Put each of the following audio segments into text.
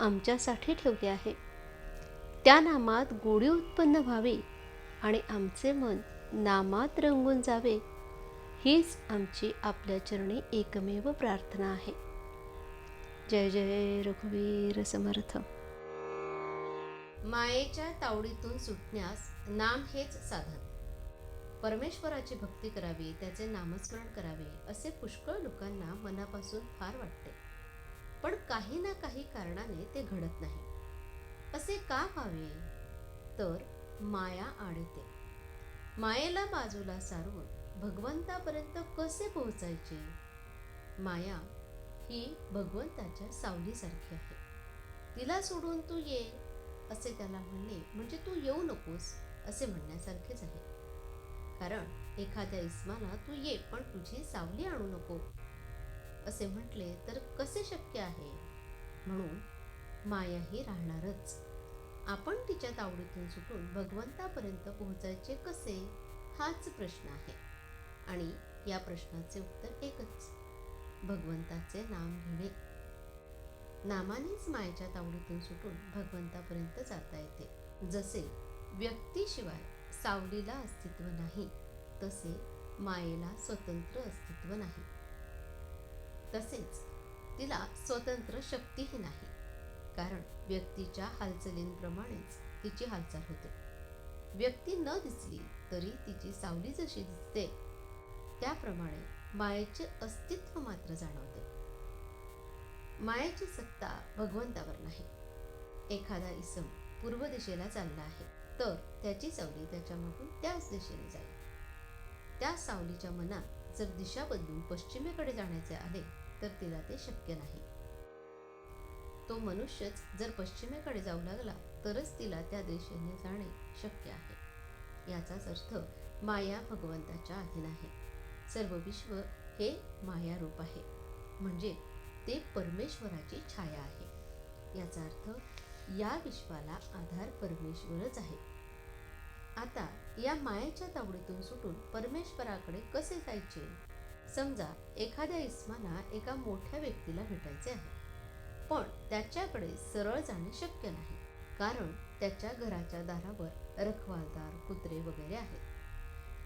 आमच्यासाठी ठेवले आहे. त्या नामात गोडी उत्पन्न व्हावी आणि आमचे मन नामात रंगून जावे हीच आमची आपल्या चरणी एकमेव प्रार्थना आहे. जय जय रघुवीर समर्थ. मायेच्या तावडीतून सुटण्यास नाम हेच साधन. परमेश्वराची भक्ती करावी त्याचे नामस्मरण करावे असे पुष्कळ लोकांना मनापासून फार वाटते. पण काही ना काही कारणाने ते घडत नाही. असे का व्हावे? तर माया आडते. मायेला बाजूला सारून भगवंतापर्यंत कसे पोहोचायचे? माया ही भगवंताच्या सावलीसारखी आहे. तिला सोडून तू ये असे त्याला म्हणणे म्हणजे तू येऊ नकोस असे म्हणण्यासारखेच आहे. कारण एखाद्या इस्माला तू ये पण तुझी सावली आणू नको. असे म्हटले तर कसे शक्य आहे? म्हणून माया ही राहणारच. आपण तिच्या तावडीतून सुटून भगवंतापर्यंत पोहोचायचे कसे? हाच प्रश्न आहे. आणि या प्रश्नाचे उत्तर एकच भगवंताचे नाम घेणे. नामानेच मायेच्या तावडीतून सुटून भगवंतापर्यंत जाता येते. जसे व्यक्तीशिवाय सावलीला अस्तित्व नाही तसे मायेला स्वतंत्र अस्तित्व नाही. तसेच तिला स्वतंत्र शक्तीही नाही. कारण व्यक्तीच्या हालचालींप्रमाणेच तिची हालचाल होते. व्यक्ती न दिसली तरी तिची सावली जशी दिसते त्याप्रमाणे मायेचे अस्तित्व मात्र जाणवते. मायेची सत्ता भगवंतावर नाही. एखादा इसम पूर्व दिशेला चालला आहे तर त्याची सावली त्याच्यामधून त्याच दिशेने जाईल. त्या सावलीच्या मनात जर दिशा बदलून पश्चिमेकडे जाण्याचे आहे तर तिला ते शक्य नाही. तो मनुष्यच जर पश्चिमेकडे जाऊ लागला तरच तिला त्या दिशेने जाणे शक्य आहे. याचाच अर्थ माया भगवंताच्या अधीन आहे. सर्व विश्व हे मायारूप आहे. म्हणजे ते परमेश्वराची छाया आहे. याचा अर्थ या विश्वाला आधार परमेश्वरच आहे. आता या मायेच्या तावडीतून सुटून परमेश्वराकडे कसे जायचे? समजा एखाद्या इस्माला एका मोठ्या व्यक्तीला भेटायचे आहे. पण त्याच्याकडे सरळ जाणे शक्य नाही कारण त्याच्या घराच्या दारावर रखवालदार कुत्रे वगैरे आहेत.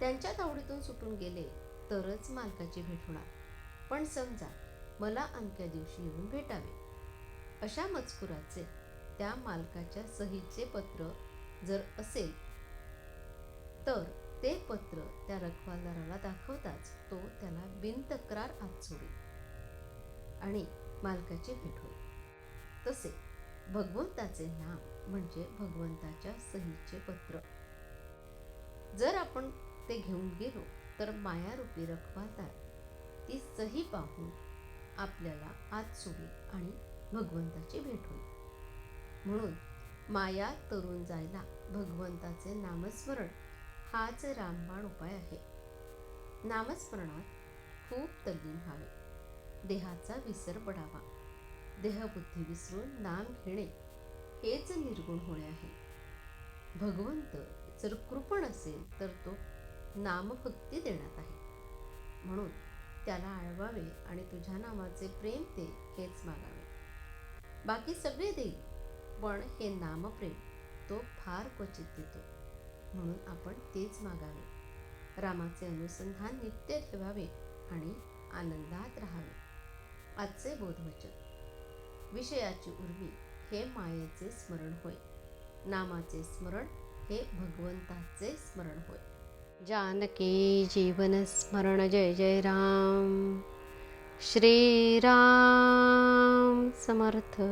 त्यांच्या तावडीतून सुटून गेले तरच मालकाची भेट होणार. पण समजा मला अमक्या दिवशी येऊन भेटावे. अशा मजकुराचे त्या मालकाच्या सहीचे पत्र जर असेल तर ते पत्र त्या रखवालदाराला दाखवताच तो त्याला बिनतक्रार आत सोडेल आणि मालकाची भेट होईल. तसे भगवंताचे नाम म्हणजे भगवंताच्या सहीचे पत्र. जर आपण ते घेऊन गेलो तर मायारूपी रखवालदार ती सही पाहून आपल्याला आत सोडी आणि भगवंताची भेट होईल. म्हणून माया तरुण जायला भगवंताचे नामस्मरण हाच रामबाण उपाय आहे. नामस्मरणात खूप तल्लीन व्हावे. देहाचा विसर पडावा. देहबुद्धी विसरून नाम घेणे हेच निर्गुण होणे आहे. भगवंत जर कृपण असेल तर तो नामभक्ती देण्यात आहे. म्हणून त्याला आळवावे आणि तुझ्या नामाचे प्रेम ते हेच मागावे. बाकी सगळे देईल पण हे नामप्रेम तो फार क्वचित देतो. म्हणून आपण तेच मागावे रामाचे अनुसंधान नित्य ठेवावे आणि आनंदात राहावे. आजचे बोधवचन. विषयाची उर्मी हे मायेचे स्मरण होय. नामाचे स्मरण हे भगवंताचे स्मरण होय. जानकी जीवन स्मरण जय जय राम. श्रीराम समर्थ.